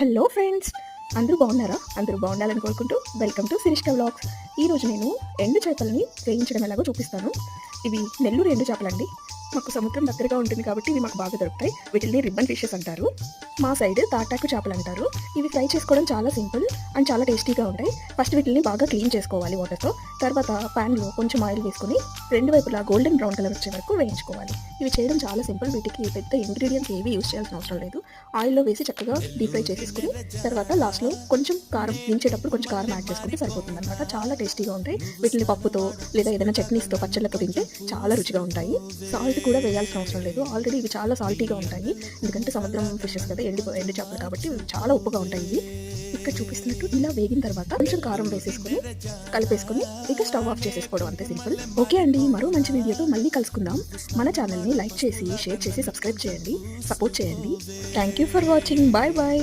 Hello friends అందరూ బాగున్నారా? అందరూ బాగుండాలని కోరుకుంటూ వెల్కమ్ టు శిరీష్క వ్లాగ్స్. ఈరోజు నేను ఎండు చేపలని వేయించడం ఎలాగో చూపిస్తాను. ఇవి నెల్లూరు ఎండు చేపలండి. మాకు సముద్రం దగ్గరగా ఉంటుంది కాబట్టి ఇవి మాకు బాగా దొరుకుతాయి. వీటిని రిబ్బన్ ఫిషెస్ అంటారు. మా సైడ్ తాటాకు చేపలు అంటారు. ఇవి ఫ్రై చేసుకోవడం చాలా సింపుల్ అండ్ చాలా టేస్టీగా ఉంటాయి. ఫస్ట్ వీటిని బాగా క్లీన్ చేసుకోవాలి వాటర్తో తర్వాత ప్యాన్లో కొంచెం ఆయిల్ వేసుకొని రెండు వైపులా గోల్డెన్ బ్రౌన్ కలర్ వచ్చే వరకు వేయించుకోవాలి. ఇవి చేయడం చాలా సింపుల్. వీటికి పెద్ద ఇంగ్రీడియంట్స్ ఏవి యూస్ చేయాల్సిన అవసరం లేదు. ఆయిల్లో వేసి చక్కగా డీప్ ఫ్రై చేసేసుకుని తర్వాత లాస్ట్లో కొంచెం కారం దించేటప్పుడు కొంచెం కారం యాడ్ చేసుకుంటే సరిపోతుంది అనమాట చాలా టేస్టీగా ఉంటాయి. వీటిని పప్పుతో లేదా ఏదైనా చట్నీస్తో పచ్చళ్ళతో తింటే చాలా రుచిగా ఉంటాయి. సాల్ట్ కూడా వేయాల్సిన అవసరం లేదు. ఆల్రెడీ ఇవి చాలా సాల్టీగా ఉంటాయి. ఎందుకంటే సముద్రం ఫిషెస్ కదా ఎండి ఎండి చేపలు కాబట్టి ఇవి చాలా ఉప్పుగా ఉంటాయి ఇవి. ఇక్కడ చూపిస్తున్నట్టు ఇలా వేగిన తర్వాత కొంచెం కారం వేసేసుకొని కలిపేసుకొని ఇక స్టవ్ ఆఫ్ చేసేసుకోవడం అంతే సింపుల్. ఓకే అండి మరో మంచి వీడియోతో మళ్ళీ కలుసుకుందాం. మన ఛానల్ని లైక్ చేసి షేర్ చేసి సబ్స్క్రైబ్ చేయండి సపోర్ట్ చేయండి. Thank you for watching bye bye